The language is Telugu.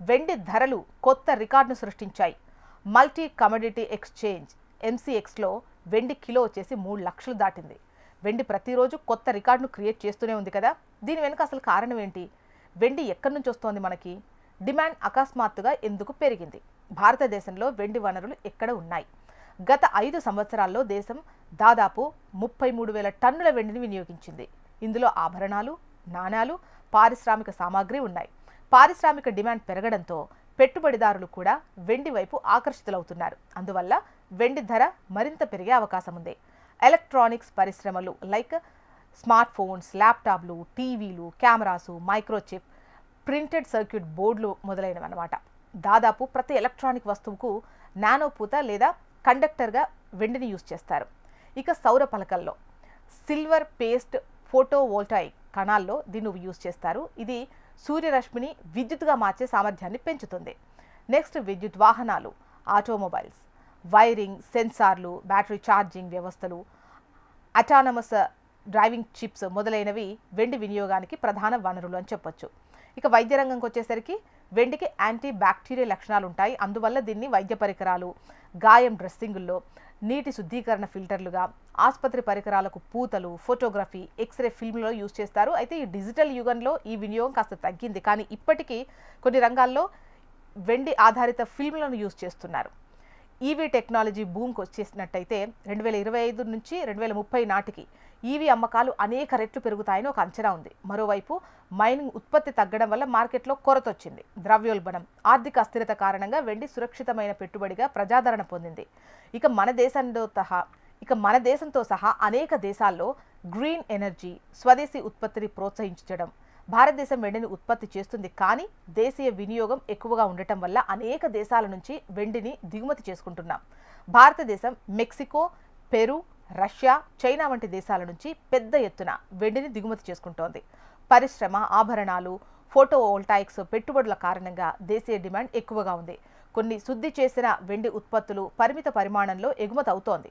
వెండి ధరలు కొత్త రికార్డును సృష్టించాయి. మల్టీ కమోడిటీ ఎక్స్చేంజ్ ఎంసీఎక్స్లో వెండి కిలో వచ్చేసి మూడు లక్షలు దాటింది. వెండి ప్రతిరోజు కొత్త రికార్డును క్రియేట్ చేస్తూనే ఉంది కదా? దీని వెనుక అసలు కారణం ఏంటి? వెండి ఎక్కడి నుంచి వస్తోంది మనకి? డిమాండ్ అకస్మాత్తుగా ఎందుకు పెరిగింది? భారతదేశంలో వెండి వనరులు ఎక్కడ ఉన్నాయి? గత ఐదు సంవత్సరాల్లో దేశం దాదాపు ముప్పై మూడు వేల టన్నుల వెండిని వినియోగించింది. ఇందులో ఆభరణాలు నాణాలు పారిశ్రామిక సామాగ్రి ఉన్నాయి. పారిశ్రామిక డిమాండ్ పెరగడంతో పెట్టుబడిదారులు కూడా వెండి వైపు ఆకర్షితులవుతున్నారు. అందువల్ల వెండి ధర మరింత పెరిగే అవకాశం ఉంది. ఎలక్ట్రానిక్స్ పరిశ్రమలు లైక్ స్మార్ట్ ఫోన్స్ ల్యాప్టాప్లు టీవీలు కెమెరాసు మైక్రోచిప్ ప్రింటెడ్ సర్క్యూట్ బోర్డులు మొదలైనవి అన్నమాట దాదాపు ప్రతి ఎలక్ట్రానిక్ వస్తువుకు నానో పూత లేదా కండక్టర్గా వెండిని యూజ్ చేస్తారు. ఇక సౌర పలకల్లో సిల్వర్ పేస్ట్ ఫోటోవోల్టాయిక్ కణాల్లో దీన్ని యూజ్ చేస్తారు. ఇది సూర్యరశ్మిని విద్యుత్గా మార్చే సామర్థ్యాన్ని పెంచుతుంది. నెక్స్ట్ విద్యుత్ వాహనాలు ఆటోమొబైల్స్ వైరింగ్ సెన్సార్లు బ్యాటరీ ఛార్జింగ్ వ్యవస్థలు అటానమస్ డ్రైవింగ్ చిప్స్ మొదలైనవి వెండి వినియోగానికి ప్రధాన వనరులు అని చెప్పొచ్చు. ఇక వైద్య రంగంకి వచ్చేసరికి వెండికి యాంటీ బ్యాక్టీరియల్ లక్షణాలు ఉంటాయి. అందువల్ల దీన్ని వైద్య పరికరాలు గాయం డ్రెస్సింగుల్లో నీటి శుద్ధీకరణ ఫిల్టర్లుగా ఆసుపత్రి పరికరాలకు పూతలు ఫోటోగ్రఫీ ఎక్స్రే ఫిల్మ్లో యూజ్ చేస్తారు. అయితే ఈ డిజిటల్ యుగంలో ఈ వినియోగం కాస్త తగ్గింది. కానీ ఇప్పటికీ కొన్ని రంగాల్లో వెండి ఆధారిత ఫిల్మ్లను యూజ్ చేస్తున్నారు. ఈవీ టెక్నాలజీ భూమికి వచ్చేసినట్టయితే రెండు వేల ఇరవై ఐదు నుంచి రెండు వేల ముప్పై నాటికి ఈవీ అమ్మకాలు అనేక రెట్లు పెరుగుతాయని ఒక అంచనా ఉంది. మరోవైపు మైనింగ్ ఉత్పత్తి తగ్గడం వల్ల మార్కెట్లో కొరత వచ్చింది. ద్రవ్యోల్బణం ఆర్థిక అస్థిరత కారణంగా వెండి సురక్షితమైన పెట్టుబడిగా ప్రజాదరణ పొందింది. ఇక మన దేశంతో సహా ఇక మన దేశంతో సహా అనేక దేశాల్లో గ్రీన్ ఎనర్జీ స్వదేశీ ఉత్పత్తిని ప్రోత్సహించడం భారతదేశం వెండిని ఉత్పత్తి చేస్తుంది. కానీ దేశీయ వినియోగం ఎక్కువగా ఉండటం వల్ల అనేక దేశాల నుంచి వెండిని దిగుమతి చేసుకుంటున్నాం. భారతదేశం మెక్సికో పెరు రష్యా చైనా వంటి దేశాల నుంచి పెద్ద ఎత్తున వెండిని దిగుమతి చేసుకుంటోంది. పరిశ్రమ ఆభరణాలు ఫోటో వోల్టాయిక్స్ పెట్టుబడుల కారణంగా దేశీయ డిమాండ్ ఎక్కువగా ఉంది. కొన్ని శుద్ధి చేసిన వెండి ఉత్పత్తులు పరిమిత పరిమాణంలో ఎగుమతి అవుతోంది.